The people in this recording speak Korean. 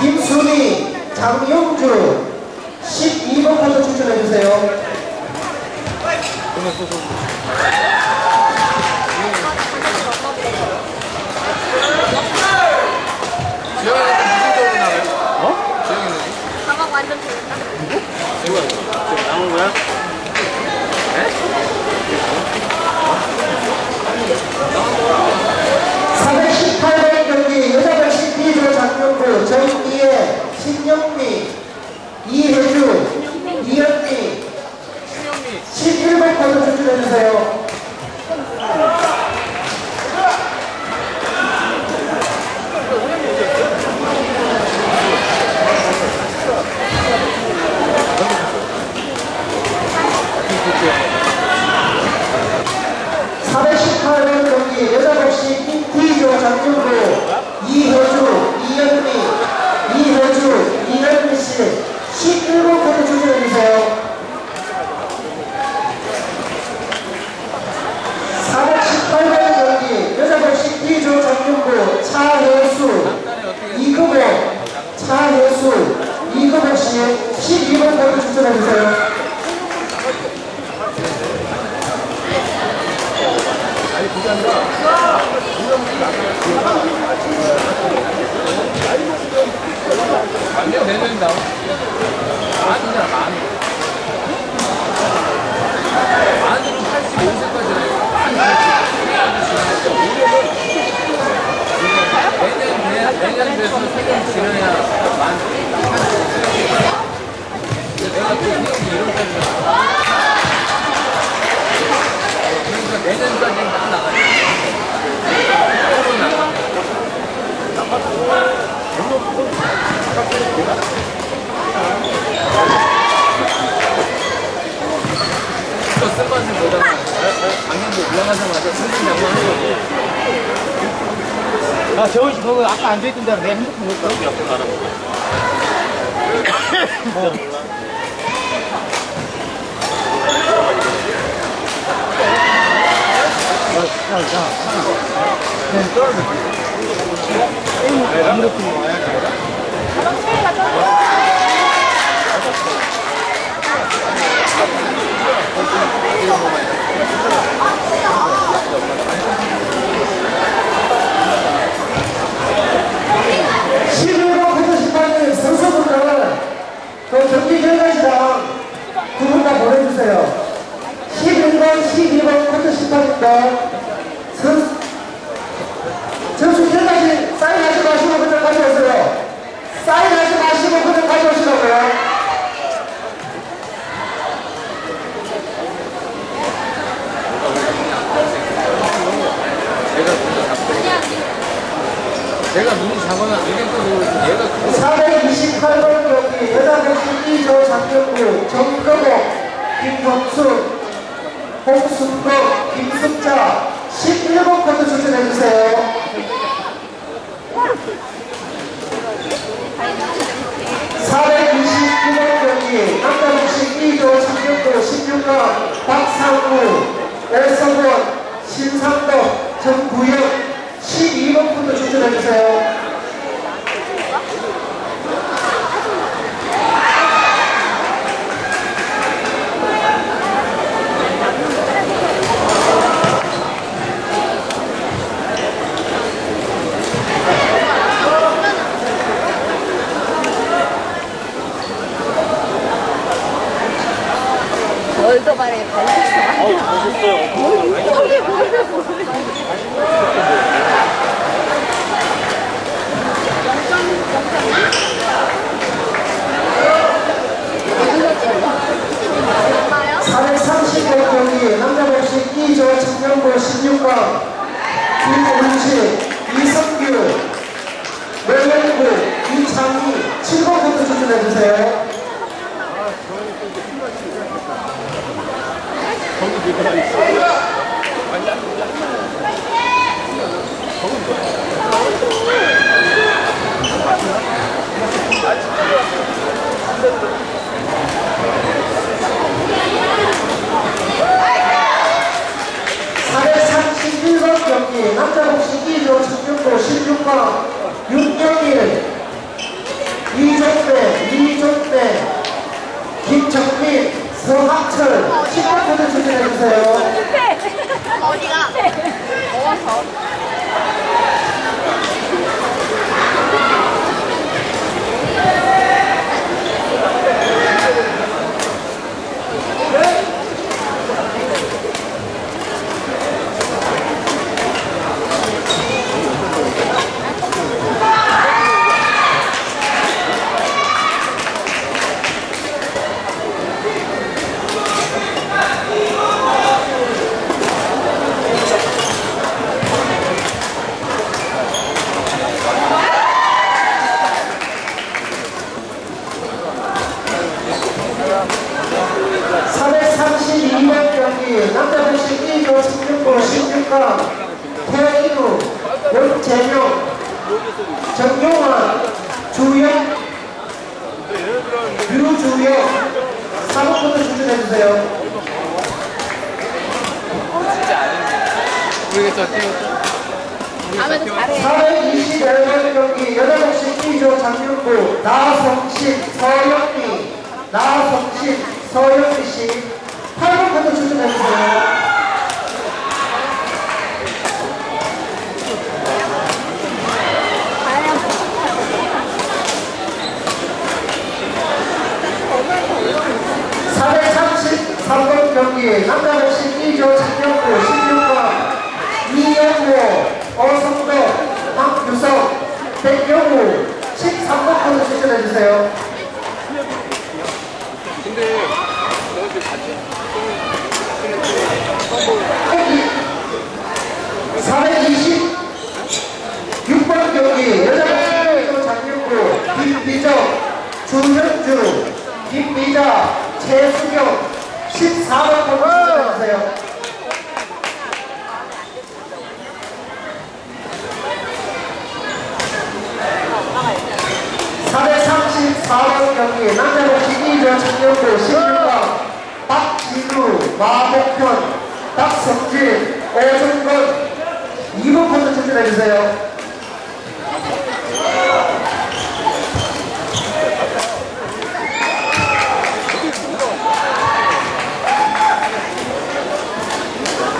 김수미, 장용주. 12번 코드 추천해주세요. 가방 완전? 번 경기 여자벌식 B조 장용구 정기혜, 신영미, 이혜주, 이현미 11번 코드 추천해주세요. 사백 18번 경기 여자복식 D조 장준구 이효주, 이현미, 이효주, 이현미 씨 11번 코드 추천해주세요. 418번 경기 여자복식 D조 장준구 차혜수, 이금호, 차혜수, 이금호 씨 12번 코드 추천해주세요. 완전 내년이 나오 만이잖아, 만. 만으로 85세까지 내년, 내- 내년 돼서 세년 지나야 만. 내가 또 이런 까지 그러니까 내년까지는 딱 나가야 돼. 서로 나가. 또 쓴맛을 보다가 올라가자마자 승진 장만하는 거지. 아, 재원 씨, 그거 아까 앉아있던 대로 내 핸드폰 못 가. 옆에 가라. 시민으로 부르시는 선수분들은 그 경기 결과시랑 두 분 다 보내주세요. 11번, 12번 코트 심판인데 선, 선수 결과시 사인하지 마시고 그냥 가져오세요. 사인하지 마시고 그냥 가져오시라고요. 제가 눈이 작고 제가 눈이 작으면 안경 끼고 얘가 크고 428번 경기 여자 백신 이조 장경구 정거복 김성수 홍순덕 김숙자 11번 코트 추천해주세요. 429번 경기 남자 복식 2조 장경구 16강 박상우 오성원 신상덕 정구영 12번 코트 추천해주세요. 월드바에. 어, 얼마요? 430번 경기 남자 복식 2조 청년부 16강 김은식, 이성규, merlen구 이창희 7번부터 추천해주세요. 431번 경기 남자 복식 1조 청년도 16번 윤경일 이종배 이종배 김정민 조학철 10% 출전해주세요. 어디가? 네. 어디가? 정용환, 주영, 류주영 3번부터 추천해주세요. 모르겠어, 팀. 다음에도 잘해. 421번 경기 여자 복식 2조 장윤구 나성식, 서영미, 나성식, 서영미 씨 8번부터 추천해주세요. 사 433번 경기 남자 복식 2조 장영구 16번 이영호, 어성덕, 박규성, 백영우 13번부터 추천해주세요. 근데, 너희들 같이. 426번 경기 여자 복식 장윤구 김비정 주현주 김미자 최수경 14번부터 추천해주세요. 434번 경기 남자 복식 2조 청년부 16강 박진우, 마복현, 박성진, 오정건 2번부터 추천해 주세요.